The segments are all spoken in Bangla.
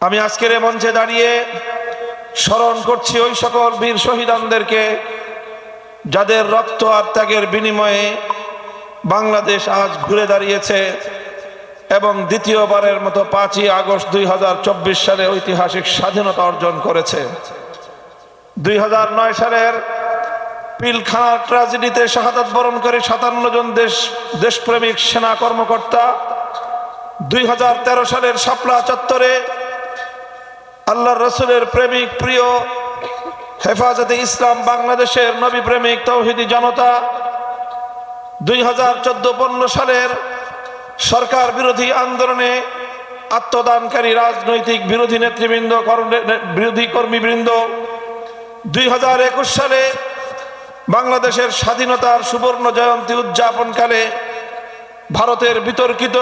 আমি আজকের এ মঞ্চে দাঁড়িয়ে স্মরণ করছি ওই সকল বীর শহীদানদেরকে, যাদের রক্ত আর ত্যাগের বিনিময়ে বাংলাদেশ আজ ঘুরে দাঁড়িয়েছে এবং দ্বিতীয়বারের মতো পাঁচই আগস্ট দুই হাজার চব্বিশ সালে ঐতিহাসিক স্বাধীনতা অর্জন করেছে। দুই নয় সালের পিলখানা ট্রাজেডিতে শাহাদাত বরণ করে সাতান্ন জন দেশ, দেশপ্রেমিক সেনা কর্মকর্তা, দুই হাজার তেরো সালের শাপলা চত্বরে আল্লাহর রসুলের প্রেমিক, প্রিয় হেফাজতে ইসলাম বাংলাদেশের নবী প্রেমিক তৌহিদি জনতা, দুই হাজার চোদ্দ পনেরো সালের সরকার বিরোধী আন্দোলনে আত্মদানকারী রাজনৈতিক বিরোধী নেতৃবৃন্দ বিরোধী কর্মীবৃন্দ, দুই হাজার একুশ সালে বাংলাদেশের স্বাধীনতার সুবর্ণ জয়ন্তী উদযাপনকালে ভারতের বিতর্কিত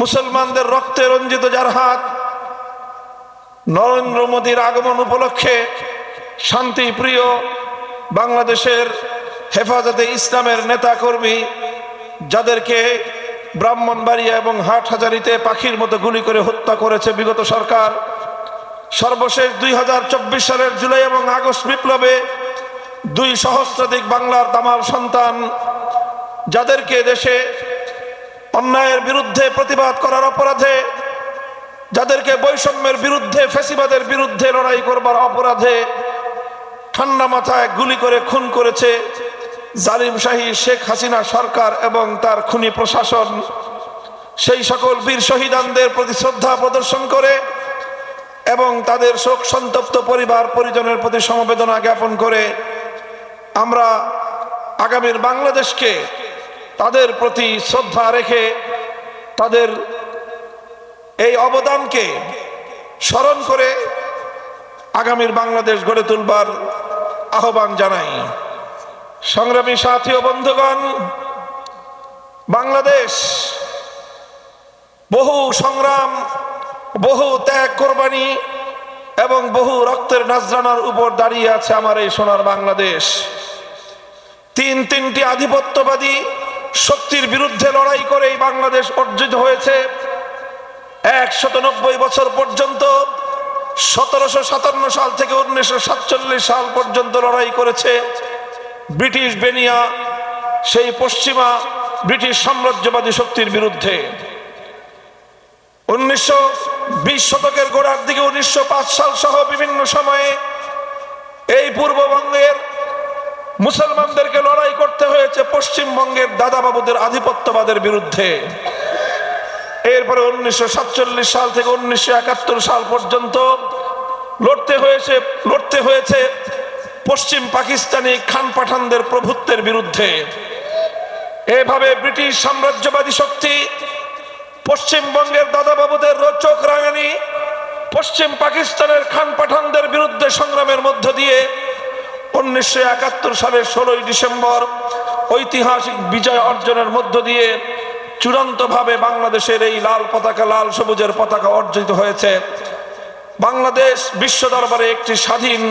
মুসলমানদের রক্তে রঞ্জিত যার হাত নরেন্দ্র মোদীর আগমন উপলক্ষে শান্তি প্রিয় বাংলাদেশের হেফাজতে ইসলামের নেতা কর্মী যাদেরকে ব্রাহ্মণবাড়িয়া এবং হাটহাজারিতে পাখির মতো গুলি করে হত্যা করেছে বিগত সরকার, সর্বশেষ দুই হাজার চব্বিশ সালের জুলাই এবং আগস্ট বিপ্লবে দুই সহস্রাধিক বাংলার দামাল সন্তান যাদেরকে দেশে অন্যায়ের বিরুদ্ধে প্রতিবাদ করার অপরাধে যাদেরকে বৈষম্যের বিরুদ্ধে ফেসিবাদের বিরুদ্ধে লড়াই করবার অপরাধে ঠান্ডা মাথায় গুলি করে খুন করেছে জালিম শাহী শেখ হাসিনা সরকার এবং তার খুনি প্রশাসন। সেই সকল বীর শহীদানদের প্রতি শ্রদ্ধা প্রদর্শন করে এবং তাদের শোক সন্তপ্ত পরিবার পরিজনের প্রতি সমবেদনা জ্ঞাপন করে আমরা আগামীর বাংলাদেশকে তাদের প্রতি শ্রদ্ধা রেখে তাদের এই অবদানকে স্মরণ করে আগামীর বাংলাদেশ গড়ে তুলবার আহ্বান জানাই। সংগ্রামী সাথী ও বন্ধুগণ, বাংলাদেশ বহু সংগ্রাম, বহু ত্যাগ কোরবানি এবং বহু রক্তের নাজরানার উপর দাঁড়িয়ে আছে আমার এই সোনার বাংলাদেশ। তিন তিনটি আধিপত্যবাদী শক্তির বিরুদ্ধে লড়াই করে এই বাংলাদেশ অর্জিত হয়েছে। একশত বছর পর্যন্ত, সতেরোশো সাতান্ন সাল থেকে উনিশশো সাতচল্লিশ সাল পর্যন্ত লড়াই করেছে ব্রিটিশ বেনিয়া, সেই পশ্চিমা ব্রিটিশ সাম্রাজ্যবাদী শক্তির বিরুদ্ধে। উনিশশো বিশ শতকের গোড়ার দিকে উনিশশো পাঁচ সাল সহ বিভিন্ন সময়ে এই পূর্ববঙ্গের মুসলমানদেরকে লড়াই করতে হয়েছে পশ্চিমবঙ্গের দাদাবাবুদের আধিপত্যবাদের বিরুদ্ধে। এরপরে উনিশশো সাতচল্লিশ সাল থেকে উনিশশো একাত্তর সাল পর্যন্ত লড়তে হয়েছে লড়তে হয়েছে পশ্চিম পাকিস্তানি খান পাঠানদের প্রভুত্বের বিরুদ্ধে। এভাবে ব্রিটিশ সাম্রাজ্যবাদী শক্তি, পশ্চিমবঙ্গের দাদাবাবুদের রোচক রাঙানি, পশ্চিম পাকিস্তানের খান পাঠানদের বিরুদ্ধে সংগ্রামের মধ্য দিয়ে উনিশশো একাত্তর সালের ষোলোই ডিসেম্বর ঐতিহাসিক বিজয় অর্জনের মধ্য দিয়ে চূড়ান্তভাবে বাংলাদেশের এই লাল পতাকা, লাল সবুজের পতাকা অর্জিত হয়েছে। বাংলাদেশ বিশ্ব দরবারে একটি স্বাধীন,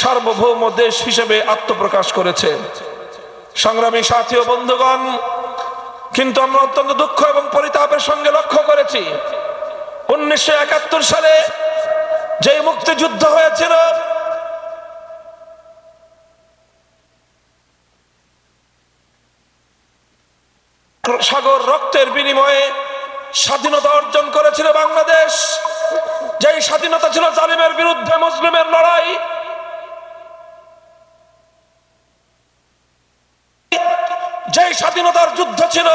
সার্বভৌম দেশ হিসেবে আত্মপ্রকাশ করেছে। সংগ্রামী সাথী ও বন্ধুগণ, কিন্তু আমরা অত্যন্ত দুঃখ এবং পরিতাপের সঙ্গে লক্ষ্য করেছি, উনিশশো একাত্তর সালে যে মুক্তিযুদ্ধ হয়েছিল সাগর রক্তের বিনিময়ে স্বাধীনতা অর্জন করেছিল বাংলাদেশ। যেই স্বাধীনতা ছিল জালিমের বিরুদ্ধে মুসলিমের লড়াই। যেই স্বাধীনতার যুদ্ধ ছিল,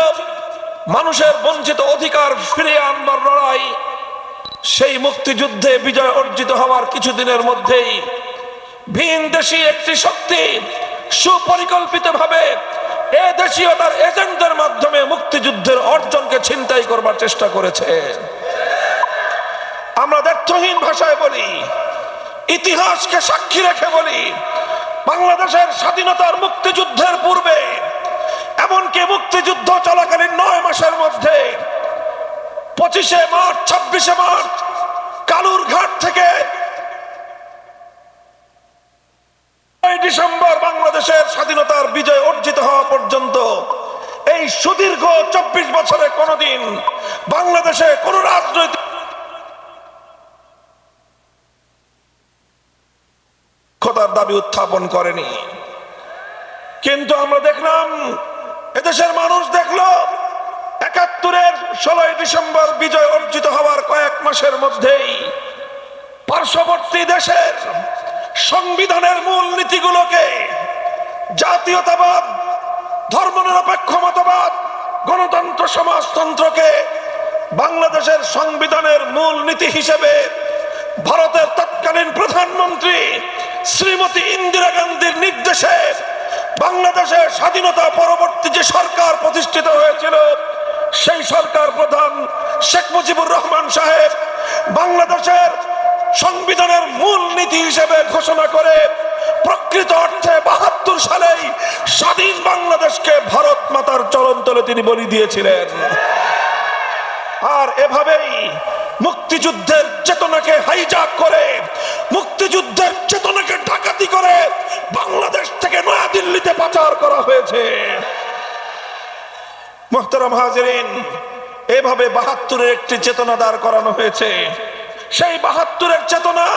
মানুষের বঞ্চিত অধিকার ফিরিয়ে আনবার লড়াই, সেই মুক্তিযুদ্ধে বিজয় অর্জিত হওয়ার কিছুদিনের মধ্যেই ভিন দেশি একটি শক্তি সুপরিকল্পিত ভাবে এ দেশীয়তার এজেন্টদের মাধ্যমে মুক্তিযুদ্ধের অর্জনকে ছিনতাই করবার চেষ্টা করেছে। আমরা ব্যর্থহীন ভাষায় বলি, ইতিহাসকে সাক্ষী রেখে বলি, বাংলাদেশের স্বাধীনতার মুক্তিযুদ্ধের পূর্বে, এমনকি মুক্তিযুদ্ধ চলাকালীন নয় মাসের মধ্যে, পঁচিশে মার্চ, ছাব্বিশে মার্চ কালুর ঘাট থেকে ডিসেম্বর বাংলাদেশের স্বাধীনতার বিজয় অর্জিত হওয়া পর্যন্ত এই সুদীর্ঘ চব্বিশ বছরে কোনদিন বাংলাদেশে কোন রাজনৈতিক দাবি উত্থাপন করেনি। কিন্তু আমরা দেখলাম, এদেশের মানুষ দেখল, একাত্তরের ষোলোই ডিসেম্বর বিজয় অর্জিত হওয়ার কয়েক মাসের মধ্যেই পার্শ্ববর্তী দেশের সংবিধানের মূল নীতিগুলোকে জাতীয়তাবাদ ধর্মনিরপেক্ষ মতবাদ, গণতন্ত্র সমাজতন্ত্রকে বাংলাদেশের সংবিধানের মূল নীতি হিসেবে ভারতের তৎকালীন প্রধানমন্ত্রী শ্রীমতী ইন্দিরা গান্ধীর নির্দেশে বাংলাদেশের স্বাধীনতা পরবর্তী যে সরকার প্রতিষ্ঠিত হয়েছিল, সেই সরকার প্রধান শেখ মুজিবুর রহমান সাহেব বাংলাদেশের সংবিধানের মূল নীতি হিসেবে ঘোষণা করে তিনি বলি দিয়েছিলেন। আর এভাবেই মুক্তিযুদ্ধের চেতনাকে হাইজাক করে, মুক্তিযুদ্ধের চেতনাকে ডাকাতি করে বাংলাদেশ থেকে নয়াদিল্লিতে পাচার করা হয়েছে। মোহতারাম হাজিরিন, এভাবে বাহাত্তরের একটি চেতনা দাঁড় করানো হয়েছে। সেই বাহাত্তরের চেতনা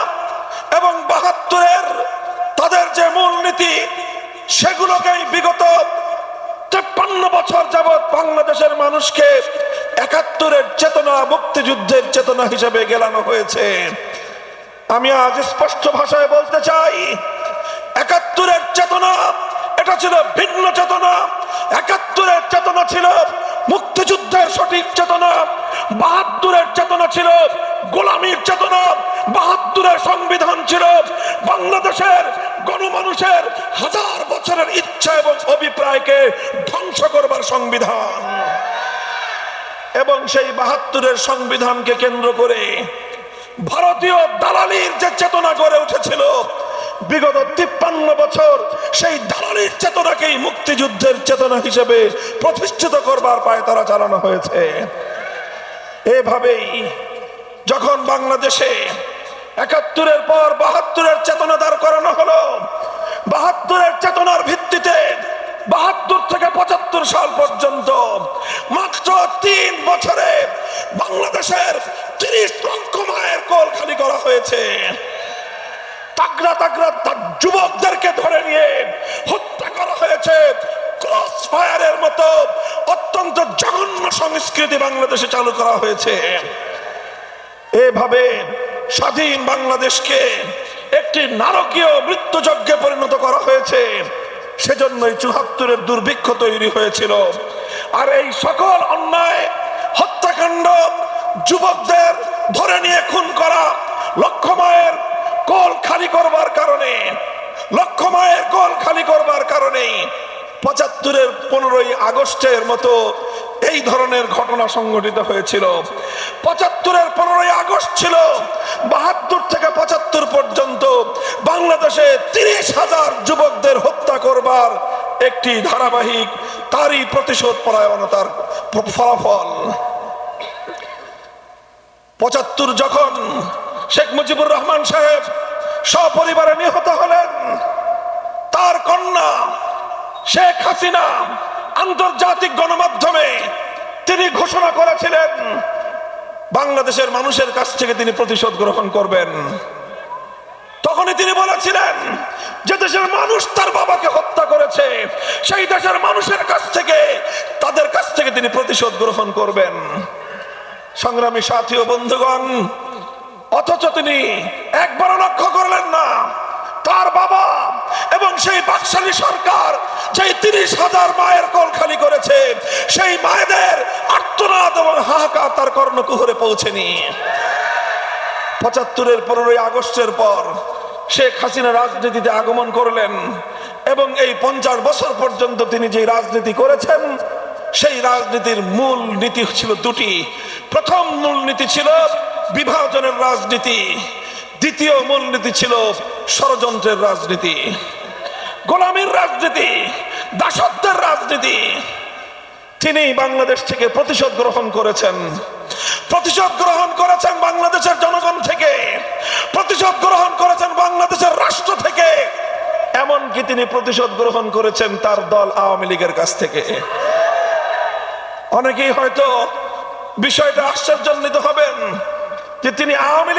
এবং বাহাত্তরের তাদের যে মূলনীতি, সেগুলোকেই বিগত তেপ্পান্ন বছর যাবৎ বাংলাদেশের মানুষকে একাত্তরের চেতনা, মুক্তিযুদ্ধের চেতনা হিসেবে গেলানো হয়েছে। আমি আজ স্পষ্ট ভাষায় বলতে চাই, একাত্তরের চেতনা, এটা ছিল ভিন্ন চেতনা। একাত্তরের চেতনা ছিল মুক্তিযুদ্ধের সঠিক চেতনা। বাহাত্তরের চেতনা ছিল গোলামীর চেতনা। বাহাত্তরের সংবিধান ছিল বাংলাদেশের গণমানুষের হাজার বছরের ইচ্ছা এবং অভিপ্রায়কে ধ্বংস করবার সংবিধান। এবং সেই বাহাত্তরের সংবিধানকে কেন্দ্র করে ভারতীয় দালালির যে চেতনা গড়ে উঠেছিল, বিগত তিপ্পান্ন বছর সেই দালালির চেতনাকেই মুক্তিযুদ্ধের চেতনা হিসেবে প্রতিষ্ঠিত করবার পায় তারা চালানো হয়েছে। এভাবেই যখন বাংলাদেশে একাত্তরের পর বাহাত্তরের চেতনা দাঁড় করানো হলো, বাহাত্তরের চেতনার ভিত্তিতে বাহাত্তর থেকে পঁচাত্তর সাল পর্যন্ত মাত্র তিন বছরে বাংলাদেশের তিরিশ লক্ষ মায়ের কোল খালি করা হয়েছে। তাগড়া তাগড়া যুবকদেরকে ধরে নিয়ে হত্যা করা হয়েছে। ক্রস ফায়ারের মতো অত্যন্ত জঘন্য সংস্কৃতি বাংলাদেশে চালু করা হয়েছে। এভাবে স্বাধীন বাংলাদেশকে একটি নারকীয় মৃত্যুযজ্ঞে পরিণত করা হয়েছে। সেজন্যই চুহাত্তরের দুর্ভিক্ষ তৈরি হয়েছিল। আর এই সকল অন্যায়, হত্যাকাণ্ড যুবকদের ধরে নিয়ে খুন করা লক্ষ মায়ের কোল খালি করবার কারণে লক্ষ মায়ের কোল খালি করবার কারণে পঁচাত্তরের পনেরোই আগস্টের মতো এই ধরনের ঘটনা সংঘটিত হয়েছিল। পঁচাত্তরের পনেরোই আগস্ট ছিল। বাহাত্তর থেকে পঁচাত্তর পর্যন্ত বাংলাদেশে তিরিশ হাজার যুবকদের হত্যা করবার একটি ধারাবাহিক তারই প্রতিশোধ পরায়ণতার ফলাফল। পঁচাত্তর যখন শেখ মুজিবুর রহমান সাহেব সপরিবারে নিহত হলেন, তার কন্যা শেখ হাসিনা আন্তর্জাতিক গণমাধ্যমে তিনি ঘোষণা করেছিলেন, বাংলাদেশের মানুষের কাছ থেকে তিনি প্রতিশোধ গ্রহণ করবেন। তখনই তিনি বলেছিলেন যে দেশের মানুষ তার বাবাকে হত্যা করেছে, সেই দেশের মানুষের কাছ থেকে, তাদের কাছ থেকে তিনি প্রতিশোধ গ্রহণ করবেন। সংগ্রামী সাথী ও বন্ধুগণ, অথচ তিনি একবারও লক্ষ্য করলেন না সেই বাকশালী সরকার যেই তিরিশ হাজার মায়ের কল খালি করেছে, সেই মায়েদের আর্তনাদ এবং হাহাকার তার কর্ণকুহরে পৌঁছেনি। পঁচাত্তরের পনেরোই আগস্টের পর শেখ হাসিনা রাজনীতিতে আগমন করলেন এবং এই পঞ্চাশ বছর পর্যন্ত তিনি যে রাজনীতি করেছেন, সেই রাজনীতির মূল নীতি ছিল দুটি। প্রথম মূল নীতি ছিল বিভাজনের রাজনীতি, দ্বিতীয় মূলনীতি ছিল ষড়যন্ত্রের রাজনীতি। গোলামীর রাজনীতি, দাসত্বের রাজনীতি। তিনি বাংলাদেশ থেকে প্রতিশোধ গ্রহণ করেছেন। প্রতিশোধ গ্রহণ করেছেন বাংলাদেশের জনগণ থেকে। প্রতিশোধ গ্রহণ করেছেন বাংলাদেশের রাষ্ট্র থেকে। এমনকি তিনি প্রতিশোধ গ্রহণ করেছেন তার দল আওয়ামী লীগের কাছ থেকে। অনেকেই হয়তো বিষয়টা আশ্চর্যান্বিত হবেন যে তিনি আওয়ামী লীগ